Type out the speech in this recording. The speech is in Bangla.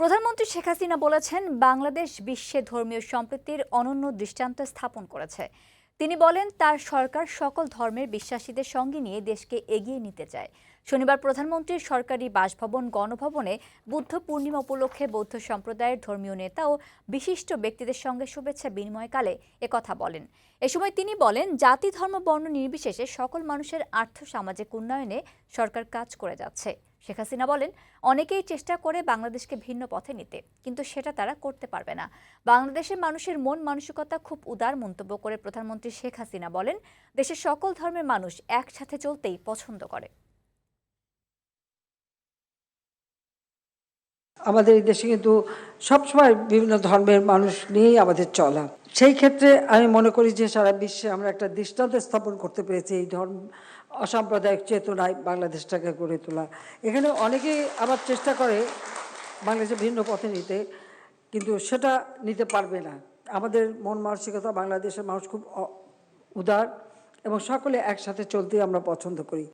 প্রধানমন্ত্রী শেখ হাসিনা বলেছেন, বাংলাদেশ বিশ্বে ধর্মীয় সম্প্রীতির অনন্য দৃষ্টান্ত স্থাপন করেছে। তিনি বলেন, তার সরকার সকল ধর্মের বিশ্বাসীদের সঙ্গে নিয়ে দেশকে এগিয়ে নিতে চায়। শনিবার প্রধানমন্ত্রীর সরকারি বাসভবন, গণভবনে বুদ্ধ পূর্ণিমা উপলক্ষে বৌদ্ধ সম্প্রদায়ের ধর্মীয় নেতা ও বিশিষ্ট ব্যক্তিদের সঙ্গে শুভেচ্ছা বিনিময়কালে একথা বলেন। এ সময় তিনি বলেন, জাতি, ধর্ম, বর্ণ নির্বিশেষে সকল মানুষের আর্থ সামাজিক উন্নয়নে সরকার কাজ করে যাচ্ছে। শেখ হাসিনা বলেন, অনেকেই চেষ্টা করে বাংলাদেশকে ভিন্ন পথে নিতে, কিন্তু সেটা তারা করতে পারবে না। বাংলাদেশের মানুষের মন মানসিকতা খুব উদার মন্তব্য করে প্রধানমন্ত্রী শেখ হাসিনা বলেন, দেশের সকল ধর্মের মানুষ একসাথে চলতেই পছন্দ করে। আমাদের এই দেশে কিন্তু সবসময় বিভিন্ন ধর্মের মানুষ নিয়েই আমাদের চলা। সেই ক্ষেত্রে আমি মনে করি যে সারা বিশ্বে আমরা একটা দৃষ্টান্ত স্থাপন করতে পেরেছি এই ধর্ম, অসাম্প্রদায়িক চেতনায় বাংলাদেশটাকে গড়ে তোলা। এখানে অনেকেই আবার চেষ্টা করে বাংলাদেশে ভিন্ন পথে নিতে, কিন্তু সেটা নিতে পারবে না। আমাদের মন মানসিকতা বাংলাদেশের মানুষ খুব উদার এবং সকলে একসাথে চলতেই আমরা পছন্দ করি।